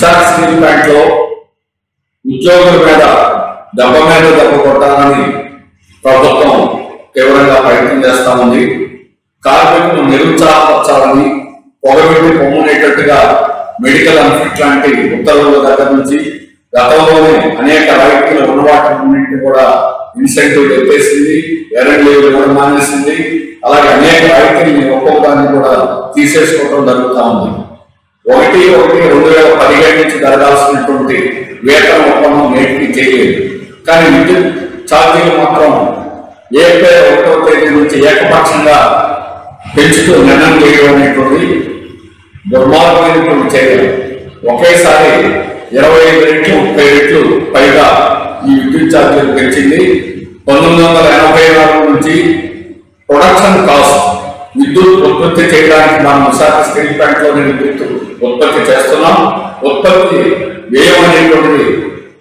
Sir steel ప్లాంట్లో ఉద్యోగుల మీద దెబ్బ మీద దెబ్బ కొట్టాలని ప్రభుత్వం తీవ్రంగా ప్రయత్నం చేస్తా ఉంది కార్మికులు నిరుత్సాహపరచాలని పొగబెట్టి పొమ్మునేటట్టుగా మెడికల్ అన్ఫిట్ లాంటి ఉత్తర్వుల దగ్గర నుంచి గతంలోనే అనేక రైతులు ఉన్న వాటిని కూడా ఇన్సెంటివ్ ఎత్తేసింది ఎర్రన్ లేవు కూడా మానేసింది. అలాగే అనేక రైతుల్ని ఒక్కొక్కదాన్ని కూడా తీసేసుకోవడం జరుగుతూ ఉంది. ఒకటి ఒకటి రెండు వేల పదిహేడు నుంచి జరగాల్సినటువంటి వేతన ఒప్పందం నేటికి చేయలేదు. కానీ విద్యుత్ ఛార్జీలు మాత్రం ఏప్రిల్ ఒకటో తేదీ నుంచి ఏకపక్షంగా పెంచుతూ నిర్ణయం చేయడం అనేటువంటి దుర్మార్గమైనటువంటి చర్య. ఒకేసారి ఇరవై ఐదు రెట్లు ముప్పై రెట్లు పైగా ఈ విద్యుత్ ఛార్జీలు పెంచింది. పంతొమ్మిది వందల ఎనభై నాలుగు నుంచి ప్రొడక్షన్ కాస్ట్ విద్యుత్ ఉత్పత్తి చేయడానికి మనం విశాఖ స్టీల్ ప్లాంట్లోని విద్యుత్ ఉత్పత్తి చేస్తున్నాం. ఉత్పత్తి వ్యయం అనేటువంటిది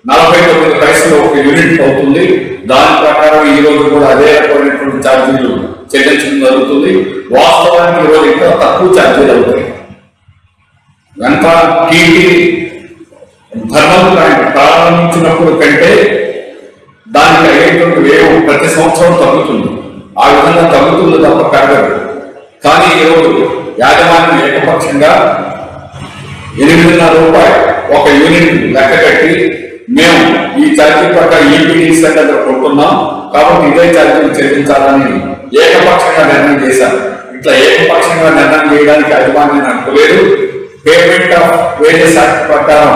నలభై తొమ్మిది పైసలు ఒక యూనిట్ అవుతుంది. దాని ప్రకారం ఈ రోజు కూడా అదే రకమైనటువంటి ఛార్జీలు చెల్లించడం జరుగుతుంది. వాస్తవానికి ఈ రోజు ఇంకా తక్కువ ఛార్జీలు అవుతాయి. ఎంత టీటీ థర్మల్ ప్లాంట్ ప్రారంభించినప్పుడు కంటే దానికి అయ్యేటువంటి వ్యయం ప్రతి సంవత్సరం తగ్గుతుంది. ఆ విధంగా తగ్గుతుంది తప్ప పెరగదు. యాజమాన్యం ఏకపక్షంగా ఎనిమిదిన్నర రూపాయలు ఒక యూనిట్ లెక్క కట్టి మేము ఈ ఛార్జీ ప్రకారం ఈపీడీ సెంటర్ కొంటున్నాం. కాబట్టి ఇదే ఛార్జీలు చెల్లించాలని ఏకపక్షంగా నిర్ణయం చేశారు. ఇట్లా ఏకపక్షంగా నిర్ణయం చేయడానికి యాజమాన్యం అనుకోలేదు. పేమెంట్ ఆఫ్ వేజెస్ యాక్ట్ ప్రకారం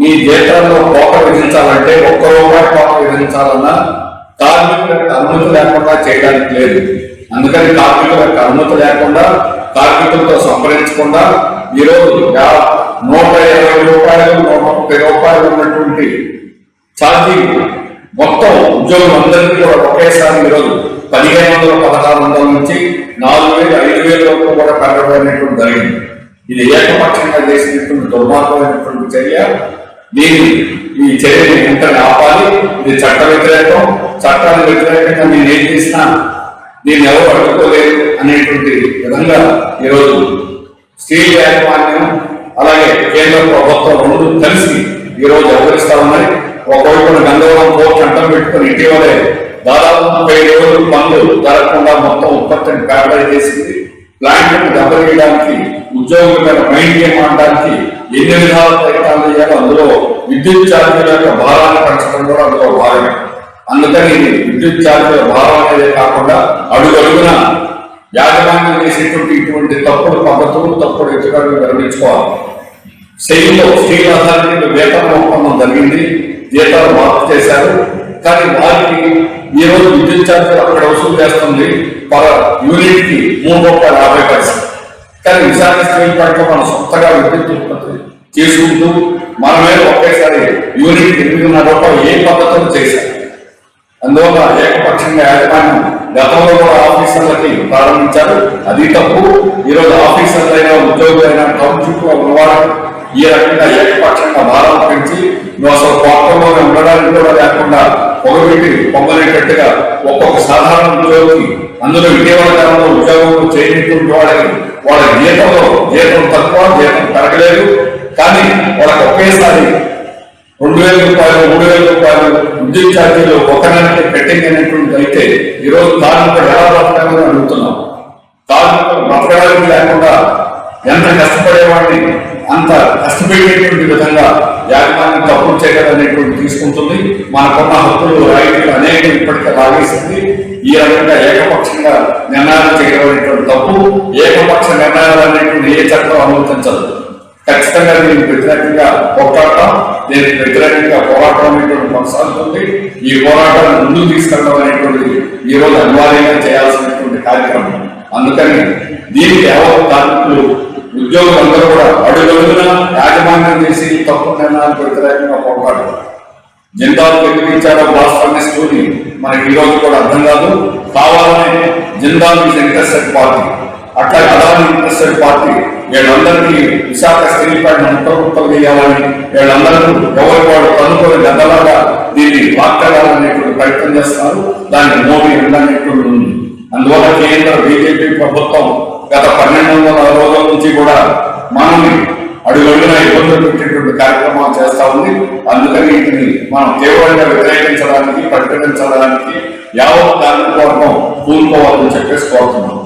మీ జీతాల్లో కోట విధించాలంటే ఒక్క రూపాయి కోట విధించాలన్నా కార్మికులకు అనుమతి లేకుండా చేయడానికి లేదు. అందుకని కార్మికులకు అనుమతి లేకుండా కార్మికులతో సంప్రదించకుండా ఈరోజు నూట ఇరవై రూపాయలు నూట ముప్పై రూపాయలు ఉన్నటువంటి ఛార్జీ మొత్తం ఉద్యోగులందరికీ కూడా ఒకేసారి ఈరోజు పదిహేను వందల పదహారు వందల నుంచి నాలుగు వేలు ఐదు వేల వరకు కూడా పెరగడం అనేటువంటి జరిగింది. ఇది ఏకపక్షంగా చేసినటువంటి దుర్మార్గమైనటువంటి చర్య. దీన్ని ఈ చర్యని వెంటనే ఆపాలి. ఇది చట్ట వ్యతిరేకం. చట్టాల వ్యతిరేకంగా నేను ఏం చేసినా దీన్ని ఎవరు అడ్డుకోలేదు అనేటువంటి విధంగా ఈరోజు స్టేట్ యాజమాన్యం అలాగే కేంద్ర ప్రభుత్వం రెండు కలిసి ఈ రోజు వ్యవహరిస్తా ఉన్నాయి ఒకవైపున గంగవరం కోర్టు చట్టం పెట్టుకుని ఇటీవలే దాదాపు ముప్పై రోజులు పనులు జరగకుండా మొత్తం ఉత్పత్తిని ప్యారడైజ్ చేసింది. ప్లాంట్ దెబ్బతీయడానికి ఉద్యోగుల మీద మైండ్ గేమ్ ఆడడానికి ఎన్ని విధాల ప్రయత్నాలు చేయాలో అందులో విద్యుత్ ఛార్జీల యొక్క భారాన్ని పెంచడం కూడా అందులో భాగమే. అందుకని విద్యుత్ ఛార్జీల భారం అనేది కాకుండా అడుగు అడుగున యాజమాన్యం చేసేటువంటి ఇటువంటి తప్పుడు పద్ధతులు తప్పుడు ఎత్తుగడలు విరమించుకోవాలి. శైలిలో స్టీల్ అథారిటీ వేతన ఒప్పందం జరిగింది. జీతాలు మార్పు చేశారు. కానీ వారికి ఈరోజు విద్యుత్ ఛార్జీలు అక్కడ వసూలు చేస్తుంది. పర్ యూనిట్కి మూడు రూపాయల యాభై పైసలు. కానీ విశాఖ స్టీల్ ప్లాంట్ మనం సొంతగా విద్యుత్ ఉత్పత్తి చేసుకుంటూ మనమే ఒకేసారి యూనిట్ ఎనిమిదిన్నర రూపాయలు ఏ పద్ధతులు చేశారు అందువల్ల ఏకపక్షంగా యాజమాన్యం గతంలో కూడా ఆఫీసర్లకి ప్రారంభించారు. అది తప్పు. ఈరోజు ఆఫీసర్లైనా ఉద్యోగులైనా టౌన్షిప్లో ఉన్నవారు ఈ రకంగా ఏకపక్షంగా భారం పెంచి నువ్వు అసలు కోపంలోనే ఉండడానికి కూడా లేకుండా పొగబెట్టి పొంగలేటట్టుగా ఒక్కొక్క సాధారణ ఉద్యోగి అందులో ఇటీవల కాలంలో ఉద్యోగంలో చేయనటువంటి వాళ్ళకి వాళ్ళ జీతంలో జీతం తక్కువ జీతం పెరగలేదు. కానీ వాళ్ళకి ఒకేసారి రెండు వేల రూపాయలు మూడు వేల రూపాయలు విద్యుత్ ఛార్జీలు ఒక నెలకి పెట్టింగ్ అనేటువంటి అయితే ఈ రోజు కార్మికులు ఎలా బతకాలని అడుగుతున్నాం. కార్మికులు బతకడానికి లేకుండా ఎంత కష్టపడేవాడిని అంత కష్టపెట్టేటువంటి విధంగా యాజమాన్యం తప్పులు చేయగలనేటువంటి తీసుకుంటుంది. మనకున్న హక్కులు రైతులు అనేక ఇప్పటికే లాగేసింది. ఈ రకంగా ఏకపక్షంగా నిర్ణయాలు చేయడం అనేటువంటి తప్పు ఏకపక్ష నిర్ణయాలు అనేటువంటి ఏ చట్టం అనుమతించదు. ఖచ్చితంగా దీనికి వ్యతిరేకంగా పోరాటం దీనికి వ్యతిరేకంగా పోరాటం అనేటువంటి కొనసాగుతుంది. ఈ పోరాటాన్ని ముందుకు తీసుకెళ్ళడం అనేటువంటిది ఈ రోజు అనివార్యంగా చేయాల్సినటువంటి కార్యక్రమం. అందుకని దీనికి ఎవరు కార్మికులు ఉద్యోగులందరూ కూడా అడుగడుగున యాజమాన్యం చేసి తప్పు నిర్ణయాలకు వ్యతిరేకంగా పోరాడు జిందాలు ఎదిరించారో బ్లాస్ట్ ఫర్నెస్ మనకి ఈ రోజు కూడా అర్థం కాదు. కావాలని జిందాల్ ఇస్ ఇంట్రెస్టెడ్ పార్టీ అట్లా అదాని ఇంట్రెస్టెడ్ పార్టీ వీళ్ళందరినీ విశాఖ స్టీల్ ప్లాంట్ ముక్కలు చేయాలని వీళ్ళందరూ ఎవరి వాడు కనుకొని గద్దలాగా దీన్ని వాక్కడాలనేటువంటి ప్రయత్నం చేస్తున్నారు. దానికి మోడీ ఉండనేటువంటి ఉంది అందువల్ల కేంద్ర బీజేపీ ప్రభుత్వం గత పన్నెండు వందల రోజుల నుంచి కూడా మనల్ని అడుగడుగున ఇబ్బందులు పెట్టేటువంటి కార్యక్రమాలు చేస్తా ఉంది. అందుకని వీటిని మనం తీవ్రంగా వ్యతిరేకించడానికి ప్రకటించడానికి యావత్ కార్మిక వర్గం కూలుకోవాలని చెప్పేసి కోరుతున్నాం.